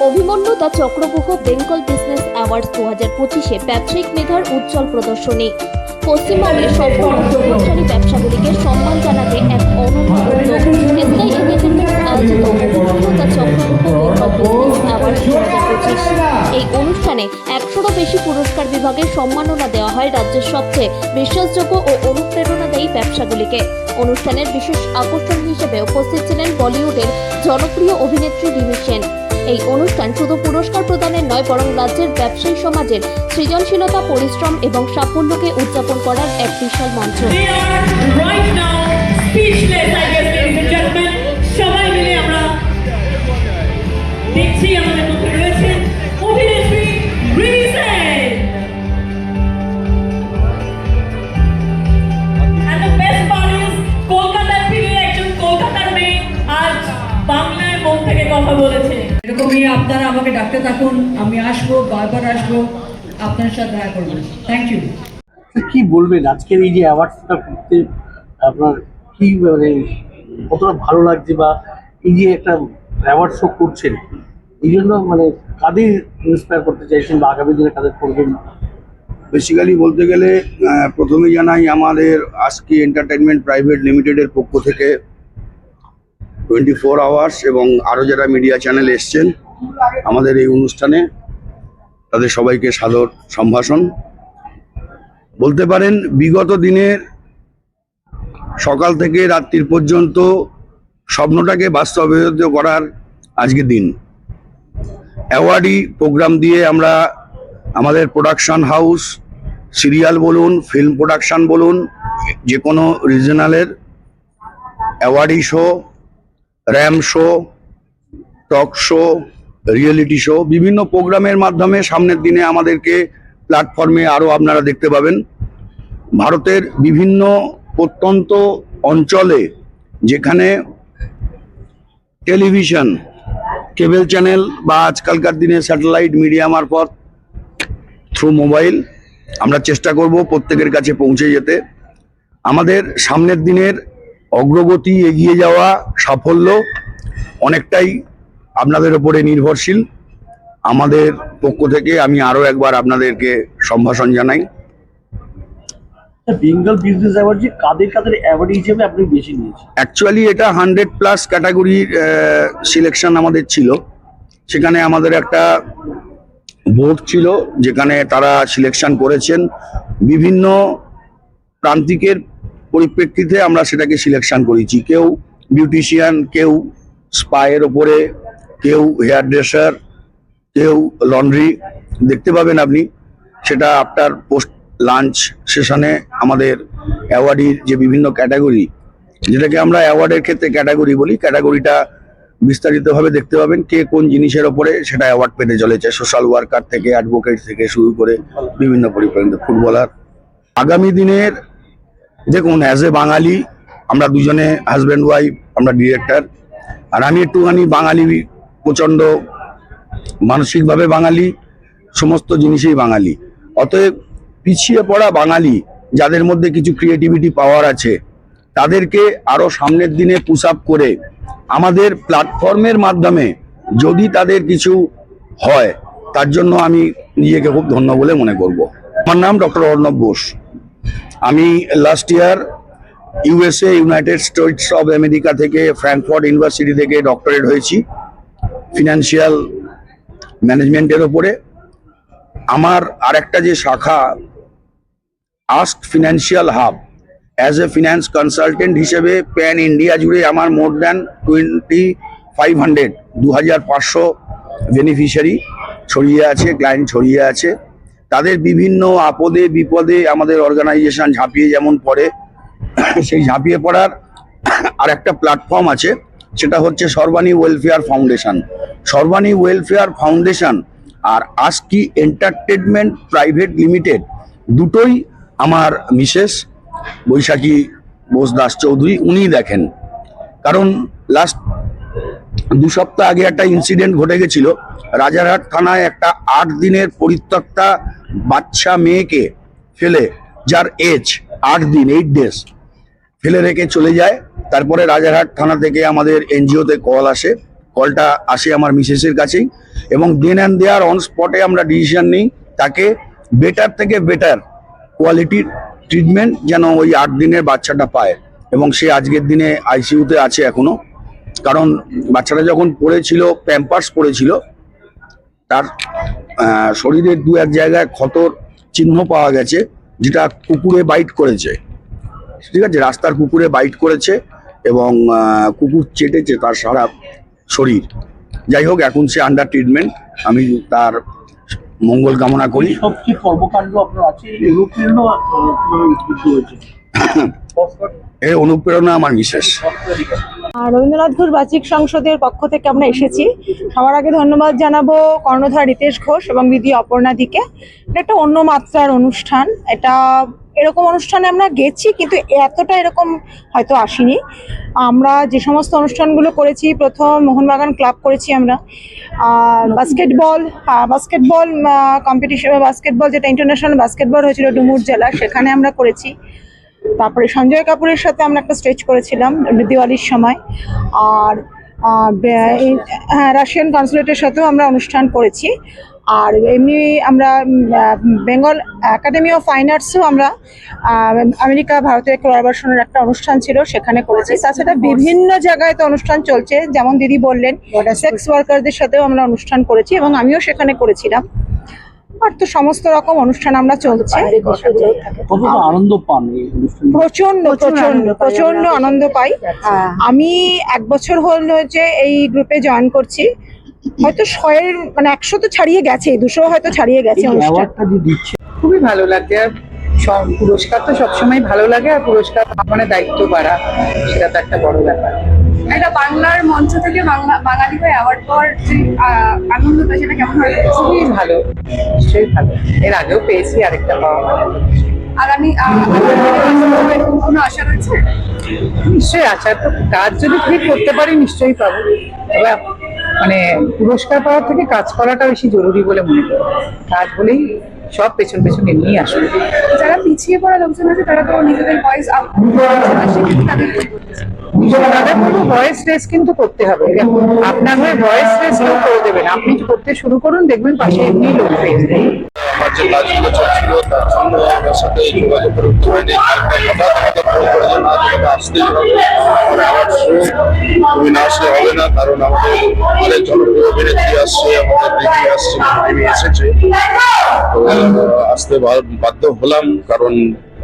Abhimanyu the Chakravyuh Bengal business awards দু হাজার পঁচিশে ব্যবসায়িক মেধার উজ্জ্বল প্রদর্শনী। পশ্চিমবঙ্গের উদ্যোগকারী ব্যবসাগুলিকে সম্মান জানাতে এক অনন্য দু অনুষ্ঠানে একশোরও বেশি পুরস্কার বিভাগে সম্মাননা দেওয়া হয় রাজ্যের সবচেয়ে বিশ্বাসযোগ্য ও অনুপ্রেরণাদায়ী ব্যবসাগুলিকে। অনুষ্ঠানের বিশেষ আকর্ষণ হিসেবে উপস্থিত ছিলেন বলিউডের জনপ্রিয় অভিনেত্রী রিমি সেন। এই অনুষ্ঠান শুধু পুরস্কার প্রদানের নয়, বরং রাজ্যের ব্যবসায়ী সমাজের সৃজনশীলতা, পরিশ্রম এবং সাফল্যকে উদযাপন করার এক বিশাল মঞ্চ। দেখছি আমাদের আপনারা আমাকে ডাকতে থাকুন আমি আসব বারবার আসব আপনার সাথে দেখা করব। থ্যাংক ইউ কি বলবেন? আজকের এই যে অ্যাওয়ার্ডসটা করতে আপনার কি মানে কতটা ভালো লাগছে বা এই যে একটা অ্যাওয়ার্ড শো করছেন এই জন্য মানে কাদের ইন্সপায়ার করতে চাইছেন বা আগামী দিনে কাদের করবেন? বেসিক্যালি বলতে গেলে আহ, প্রথমে জানাই আমাদের আজকে এন্টারটেনমেন্ট প্রাইভেট লিমিটেডের পক্ষ থেকে টোয়েন্টি ফোর আওয়ার্স এবং আরও যারা মিডিয়া চ্যানেল এসছেন আমাদের এই অনুষ্ঠানে তাদের সবাইকে সাদর সম্ভাষণ। বলতে পারেন, বিগত দিনের সকাল থেকে রাত্রির পর্যন্ত স্বপ্নটাকে বাস্তবায়িত করার আজকে দিন। অ্যাওয়ার্ডি প্রোগ্রাম দিয়ে আমরা আমাদের প্রোডাকশন হাউস, সিরিয়াল বলুন, ফিল্ম প্রোডাকশন বলুন, যে কোনো রিজনালের awardee show, ramp show, talk show reality show বিভিন্ন প্রোগ্রামের মাধ্যমে সামনের দিনে আমাদেরকে প্ল্যাটফর্মে আরও আপনারা দেখতে পাবেন। ভারতের বিভিন্ন প্রত্যন্ত অঞ্চলে যেখানে টেলিভিশন কেবল চ্যানেল বা আজকালকার দিনে স্যাটেলাইট মিডিয়া মারফত থ্রু মোবাইল আমরা চেষ্টা করব প্রত্যেকের কাছে পৌঁছে যেতে। আমাদের সামনের দিনের অগ্রগতি এগিয়ে যাওয়া সাফল্য অনেকটাই আপনাদের ওপরে নির্ভরশীল। আমাদের পক্ষ থেকে আমি আরও একবার আপনাদেরকে সম্ভাষণ জানাই। বেঙ্গল বিজনেস অ্যাওয়ার্ড যে কাদের কাদের অ্যাওয়ার্ড হিসেবে আপনি বেছে নিয়েছেন? অ্যাকচুয়ালি এটা হান্ড্রেড প্লাস ক্যাটাগরির সিলেকশন আমাদের ছিল। সেখানে আমাদের একটা বোর্ড ছিল যেখানে তারা সিলেকশন করেছেন। বিভিন্ন প্রান্তিকের পরিপ্রেক্ষিতে আমরা সেটাকে সিলেকশন করেছি। কেউ বিউটিশিয়ান কেউ স্পায়ের ওপরে কেউ হেয়ার ড্রেসার কেউ লন্ড্রি দেখতে পাবেন আপনি, সেটা আফটার পোস্ট লাঞ্চ সেশনে আমাদের অ্যাওয়ার্ডির যে বিভিন্ন ক্যাটাগরি যেটাকে আমরা অ্যাওয়ার্ডের ক্ষেত্রে ক্যাটাগরি বলি ক্যাটাগরিটা বিস্তারিতভাবে দেখতে পাবেন কে কোন জিনিসের ওপরে সেটা অ্যাওয়ার্ড পেতে চলেছে সোশ্যাল ওয়ার্কার থেকে অ্যাডভোকেট থেকে শুরু করে বিভিন্ন পরিপ্রেক্ষিতে ফুটবলার আগামী দিনের, দেখুন অ্যাজ এ বাঙালি, আমরা দুজনে হাজব্যান্ড ওয়াইফ আমরা ডিরেক্টর আর আমি একটুখানি বাঙালি প্রচণ্ড মানসিকভাবে বাঙালি, সমস্ত জিনিসেই বাঙালি। অতএব পিছিয়ে পড়া বাঙালি, যাদের মধ্যে কিছু ক্রিয়েটিভিটি পাওয়ার আছে, তাদেরকে আরও সামনের দিনে পুশ আপ করে আমাদের প্ল্যাটফর্মের মাধ্যমে যদি তাদের কিছু হয়, তার জন্য আমি নিজেকে খুব ধন্য বলে মনে করব। আমার নাম ডক্টর অর্ণব বোস। আমি last year USA United States of America থেকে ফ্র্যাঙ্কফর্ট ইউনিভার্সিটি থেকে ডক্টরেট হয়েছি। ফিনান্সিয়াল ম্যানেজমেন্টের ওপরে আমার আরেকটা যে শাখা ask financial hub as a finance consultant হিসেবে প্যান ইন্ডিয়া জুড়ে আমার more than twenty five hundred দু হাজার পাঁচশো বেনিফিশিয়ারি ছড়িয়ে আছে ক্লায়েন্ট ছড়িয়ে আছে। তাদের বিভিন্ন আপদে, বিপদে আমাদের অর্গানাইজেশন ঝাঁপিয়ে যেমন পড়ে, সেই ঝাঁপিয়ে পড়ার আর একটা প্ল্যাটফর্ম আছে। সেটা হচ্ছে Sarbani welfare foundation. Sarbani welfare foundation আর আজকি এন্টারটেনমেন্ট প্রাইভেট লিমিটেড দুটোই আমার মিসেস বৈশাখী বোস দাস চৌধুরী উনিই দেখেন। কারণ লাস্ট দু সপ্তাহ আগে একটা ইনসিডেন্ট ঘটে গেছিল। রাজারহাট থানায় একটা আট দিনের পরিত্যক্তা বাচ্চা মেয়েকে ফেলে, যার এজ আট দিন এইট ডেজ ফেলে রেখে চলে যায়। তারপরে রাজারহাট থানা থেকে আমাদের এনজিওতে কল আসে। কলটা আসে আমার মিসেসের কাছেই এবং দেন অ্যান্ড দেয়ার অন স্পটে আমরা ডিসিশন নিই তাকে বেটার থেকে বেটার কোয়ালিটির ট্রিটমেন্ট যেন ওই আট দিনের বাচ্চাটা পায় এবং সে আজকের দিনে আইসিইউতে আছে এখনও। কারণ বাচ্চাটা যখন পড়েছিল, প্যাম্পার্স পড়েছিল, তার শরীরের দু এক জায়গায় ক্ষতর চিহ্ন পাওয়া গেছে, যেটা কুকুরে বাইট করেছে। ঠিক আছে? রাস্তার কুকুরে বাইট করেছে এবং কুকুর চেটেছে তার সারা শরীর। যাই হোক, এখন সে আন্ডার ট্রিটমেন্ট আমি তার মঙ্গল কামনা করি। সবচেয়ে কর্মকাণ্ড আপনার আছে? এর অনুপ্রেরণা আমার বিশেষ রবীন্দ্রনাথ ঘোষ বাচিক সংসদের পক্ষ থেকে আমরা এসেছি। সবার আগে ধন্যবাদ জানাব কর্ণধার রিতেশ ঘোষ এবং দিদি অপর্ণা দিকে এটা একটা অন্য মাত্রার অনুষ্ঠান। এটা এরকম অনুষ্ঠানে আমরা গেছি, কিন্তু এতটা এরকম হয়তো আসিনি। আমরা যে সমস্ত অনুষ্ঠানগুলো করেছি, প্রথম মোহনবাগান ক্লাব করেছি আমরা। বাস্কেটবল বাস্কেটবল কম্পিটিশন বাস্কেটবল, যেটা ইন্টারন্যাশনাল বাস্কেটবল হয়েছিল ডুমুর জেলা, সেখানে আমরা করেছি। তারপরে সঞ্জয় কাপুরের সাথে আমরা একটা স্টেজ করেছিলাম দিওয়ালির সময়। আর হ্যাঁ রাশিয়ান কনসুলেটের সাথেও আমরা অনুষ্ঠান করেছি। আর এমনি আমরা বেঙ্গল একাডেমি অফ ফাইন আর্টসও আমরা আমেরিকা ভারতের কোলাবরেশনের একটা অনুষ্ঠান ছিল সেখানে করেছি। তাছাড়া বিভিন্ন জায়গায় তো অনুষ্ঠান চলছে। যেমন দিদি বললেন সেক্স ওয়ার্কারদের সাথেও আমরা অনুষ্ঠান করেছি এবং আমিও সেখানে করেছিলাম। আর তো সমস্ত রকম অনুষ্ঠান আমরা চলছে। আনন্দ পান প্রচণ্ড প্রচণ্ড প্রচণ্ড আনন্দ পাই আমি এক বছর হল যে এই গ্রুপে জয়েন করছি। হয়তো শয়ের মানে একশো তো ছাড়িয়ে গেছে দুশো হয়তো ছাড়িয়ে গেছে খুবই ভালো লাগে। আর সব পুরস্কার তো সবসময় ভালো লাগে আর পুরস্কার মানে দায়িত্ব বাড়া সেটা তো একটা বড় ব্যাপার। এটা বাংলার মঞ্চ থেকে বাংলা বাঙালি হয়ে অ্যাওয়ার্ড পাওয়ার যে আনন্দটা সেটা কেমন হয় খুবই ভালো। নিশ্চয়ই ভালো। এর আগেও পেয়েছি আরেকটা পাওয়া। মানে আগামী কোনো আশা রয়েছে? নিশ্চয়ই আর তো কাজ যদি ঠিক করতে পারি নিশ্চয়ই পাবো। তবে মানে পুরস্কার পাওয়ার থেকে কাজ করাটা বেশি জরুরি বলে মনে করি। কাজ বলেই সব পেছন পেছন এমনিই আসবে। যারা পিছিয়ে পড়া লোকজন আছে তারা তো নিজেদের ভয়েস আপ তাদের ভয়েস রেস কিন্তু করতে হবে। আপনার হয়ে ভয়েস রেস কেউ করে দেবেন। আপনি করতে শুরু করুন দেখবেন পাশে এমনি লোক। আমার যে কাজগুলো চলছিল তার জন্য আমার সাথে যোগাযোগ হয়নি। হঠাৎ ফোন করে যে না তোমাকে আসতেই হবে। মানে আমার শো তুমি না আসলে হবে না কারণ আমাদের অনেক জনপ্রিয় অভিনেত্রী আসছে আমাদের দিদি আসছে এসেছে। তো আসতে বা- বাধ্য হলাম কারণ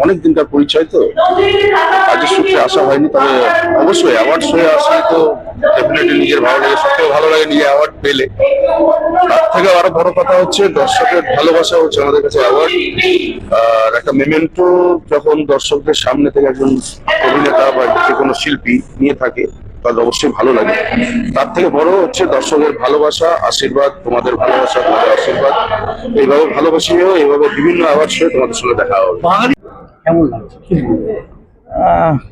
অনেক দিনকার পরিচয় তো। কাজের সূত্রে আসা হয়নি, তবে অবশ্যই অ্যাওয়ার্ড শোয়ে আসলে তো ডেফিনেটলি নিজের ভালো লাগে সবথেকে ভালো লাগে নিজে অ্যাওয়ার্ড পেলে। তার থেকে আরও বড় কথা হচ্ছে, দর্শকের ভালোবাসা হচ্ছে আমাদের কাছে অ্যাওয়ার্ড আর একটা মেমেন্টো যখন দর্শকদের সামনে থেকে একজন অভিনেতা বা যে কোনো শিল্পী নিয়ে থাকে তাহলে অবশ্যই ভালো লাগে। তার থেকে বড় হচ্ছে দর্শকের ভালোবাসা আশীর্বাদ তোমাদের ভালোবাসা তোমাদের আশীর্বাদ। এইভাবে ভালোবাসিও এইভাবে বিভিন্ন আওয়াজ শোয়ে তোমাদের সঙ্গে দেখা হবে। কেমন লাগছে?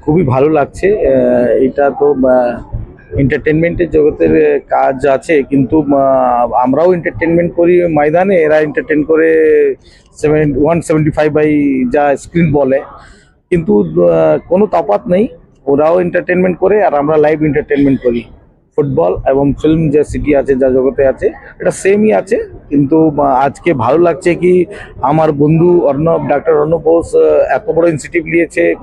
খুবই ভালো লাগছে। এটা তো এন্টারটেনমেন্টের জগতের কাজ আছে কিন্তু আমরাও এন্টারটেনমেন্ট করি ময়দানে। এরা এন্টারটেন করে seven one seventy five by যা স্ক্রিন বলে। কিন্তু কোনো তফাৎ নেই। ওরাও এন্টারটেনমেন্ট করে আর আমরা লাইভ এন্টারটেনমেন্ট করি। ফুটবল এবং ফিল্ম যে সিটি আছে, যা জগতে আছে, এটা সেমই আছে। কিন্তু আজকে ভালো লাগছে কি, আমার বন্ধু অর্ণব, ডাক্তার অর্ণব বোস এত বড় ইনস্টিটিউট নিয়েছে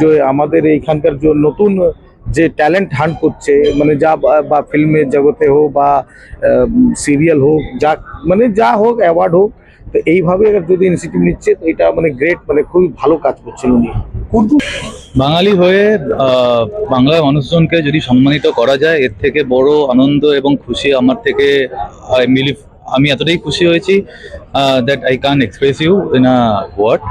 যে আমাদের এইখানকার যে নতুন যে ট্যালেন্ট হান্ট করছে মানে যা বা- ফিল্মের জগতে হোক বা সিরিয়াল হোক, যা মানে যা হোক অ্যাওয়ার্ড হোক, তো এইভাবে যদি ইনস্টিটিউট নিচ্ছে, তো এটা মানে গ্রেট মানে খুবই ভালো কাজ করছেন উনি। বাঙালি হয়ে বাংলার মানুষজনকে যদি সম্মানিত করা যায়, এর থেকে বড় আনন্দ এবং খুশি আমার থেকে আমি এতটাই খুশি হয়েছি that I can express you in a word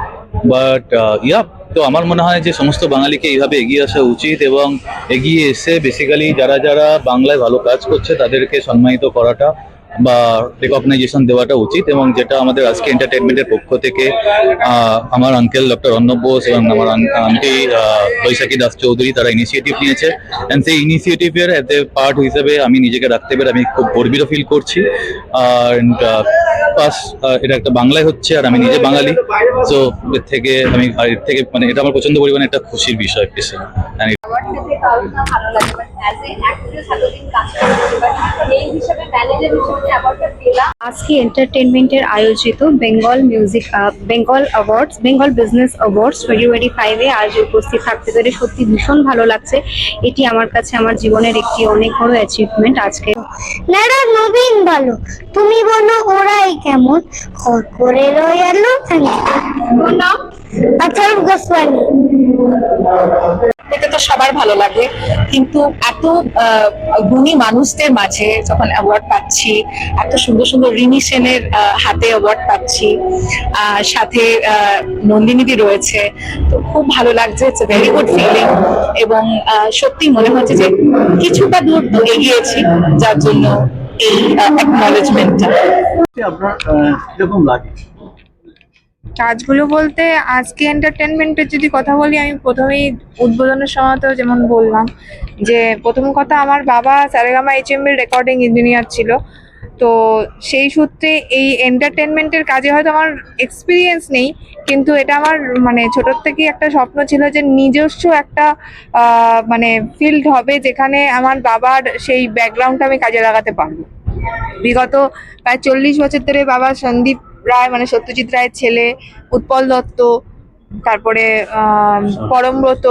but yeah তো আমার মনে হয় যে সমস্ত বাঙালিকে এইভাবে এগিয়ে আসা উচিত এবং এগিয়ে এসে বেসিক্যালি যারা যারা বাংলায় ভালো কাজ করছে, তাদেরকে সম্মানিত করাটা বা রেকগনাইজেশন দেওয়াটা উচিত এবং যেটা আমাদের আজকে এন্টারটেনমেন্টের পক্ষ থেকে আমার আঙ্কেল ডক্টর অর্ণব বোস এবং আমার আন্টি বৈশাখী দাস চৌধুরী তারা ইনিশিয়েটিভ নিয়েছে। অ্যান্ড সেই ইনিশিয়েটিভের এতে পার্ট হিসেবে আমি নিজেকে রাখতে পেরে আমি খুব গর্বিত ফিল করছি। অ্যান্ড পাস এটা একটা বাংলায় হচ্ছে আর আমি নিজে বাঙালি। সো এর থেকে আমি এর থেকে মানে এটা আমার প্রচণ্ড পরিমাণে একটা খুশির বিষয় পেয়েছি অ্যাওয়ার্ড থেকে তো আরও না ভালো লাগে বাট অ্যাজ এ অ্যাক্ট্রেস এতদিন কাজ করেছি বাট এই হিসাবে ম্যানেজার হিসেবে অ্যাওয়ার্ডটা পেলাম। আজকে এন্টারটেনমেন্টের আয়োজিত Bengal music Bengal awards Bengal business awards twenty twenty ফাইভে আজ উপস্থিত থাকতে পেরে সত্যি ভীষণ ভালো লাগছে। এটি আমার কাছে আমার জীবনের একটি অনেক বড় অ্যাচিভমেন্ট আজকে। নারা নবীন ভালো তুমি বলো ওরাই কেমন? খর করে রয়াল নাম? আচার গোস্বামী এটা তো সবার ভালো লাগে। কিন্তু এত আহ, গুণী মানুষদের মাঝে যখন অ্যাওয়ার্ড পাচ্ছি এত সুন্দর সুন্দর রিমি সেনের আহ, হাতে অ্যাওয়ার্ড পাচ্ছি আহ, সাথে আহ, নন্দিনীদি রয়েছে তো খুব ভালো লাগছে। ইটস ভেরি গুড ফিলিং এবং আহ, সত্যি মনে হচ্ছে যে কিছুটা দূর এগিয়েছি যার জন্য এই অ্যাকনলেজমেন্টটা আপনার আহ, কীরকম লাগে। কাজগুলো বলতে আজকে এন্টারটেনমেন্টের যদি কথা বলি, আমি প্রথমেই উদ্বোধনের সময় তো যেমন বললাম যে প্রথম কথা আমার বাবা Saregama H M recording engineer ছিল। তো সেই সূত্রে এই এন্টারটেনমেন্টের কাজে হয়তো আমার এক্সপিরিয়েন্স নেই, কিন্তু এটা আমার মানে ছোটোর থেকেই একটা স্বপ্ন ছিল যে নিজস্ব একটা মানে ফিল্ড হবে যেখানে আমার বাবার সেই ব্যাকগ্রাউন্ডটা আমি কাজে লাগাতে পারব। বিগত প্রায় চল্লিশ বছর ধরে বাবা সন্দীপ রায় মানে সত্যজিৎ রায়ের ছেলে উৎপল দত্ত তারপরে পরমব্রত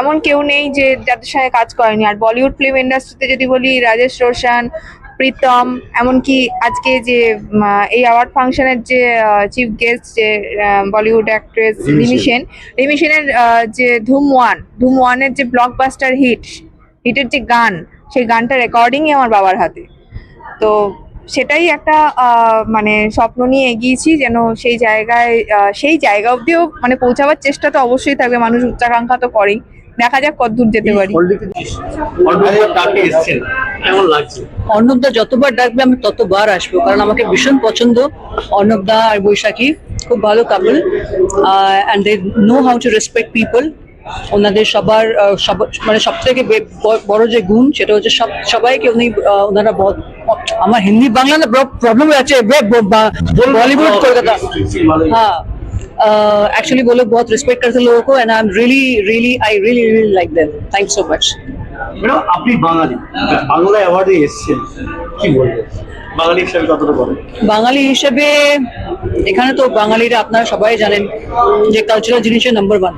এমন কেউ নেই যে যাদের সঙ্গে কাজ করেনি। আর বলিউড ফিল্ম ইন্ডাস্ট্রিতে যদি বলি রাজেশ রোশন প্রীতম এমনকি আজকে যে এই অ্যাওয়ার্ড ফাংশনের যে চিফ গেস্ট যে বলিউড অ্যাক্ট্রেস রিমি সেন। রিমি সেনের যে ধুম ওয়ান ধুম ওয়ানের যে ব্লকবাস্টার হিট হিটের যে গান সেই গানটা রেকর্ডিংই আমার বাবার হাতে। তো সেটাই একটা আহ, মানে স্বপ্ন নিয়ে এগিয়েছি যেন সেই জায়গায় আহ, সেই জায়গা অবধিও মানে পৌঁছাবার চেষ্টা তো অবশ্যই থাকবে মানুষ উচ্চাকাঙ্ক্ষা তো করেই। দেখা যাক কত দূর যেতে পারি। অর্ণবদা যতবার ডাকবে আমি ততবার আসব কারণ আমাকে ভীষণ পছন্দ অর্ণবদা আর বৈশাখী। খুব ভালো couple and they know how to respect people ওনাদের সবার আহ, সব- মানে সব থেকে বড় যে গুণ সেটা হচ্ছে সব সবাইকে উনি আহ, ওনারা বহুত আমার হিন্দি বাংলা না প্রবলেম আছে बॉलीवुड कोलकाता हाँ एक्चुअली वो लोग बहुत रिस्पेक्ट करते हैं लोगों को and I am really really I really really like them thank so much madam আপনি বাঙালি বাংলা অ্যাওয়ার্ডে এসছেন কি বলবেন বাঙালি হিসাবে কতটা বলেন বাঙালি হিসেবে এখানে তো বাঙালিরা আপনারা সবাই জানেন যে কালচারাল জিনিসের নাম্বার ওয়ান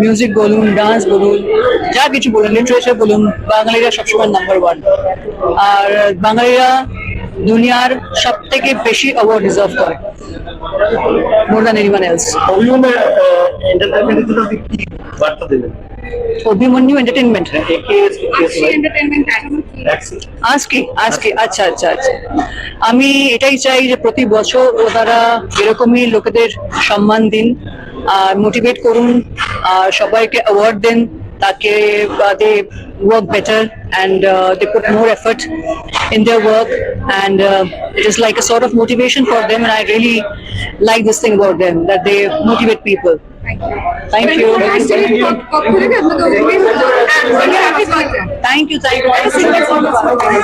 মিউজিক বলুন ডান্স বলুন, যা কিছু বলুন লিটারেচার বলুন, বাঙালিরা সবসময় নাম্বার ওয়ান আর বাঙালিরা দুনিয়ার সব থেকে বেশি অ্যাওয়ার্ড ডিজার্ভ করে মোর দ্যান এনিওয়ান এলস এন্টারটেইনমেন্টের জন্য কি বার্তা দেবেন অভিমন্যু এন্টারটেনমেন্ট আজকে আজকে আচ্ছা আচ্ছা আচ্ছা। আমি এটাই চাই যে প্রতি বছর ওনারা এরকমই লোকেদের সম্মান দিন আর মোটিভেট করুন আর সবাইকে অ্যাওয়ার্ড দেন তাকে বাদে work better and uh, they put more effort in their work and uh, it is like a sort of motivation for them and I really like this thing about them that they motivate people. Thank you. Thank you, thank you.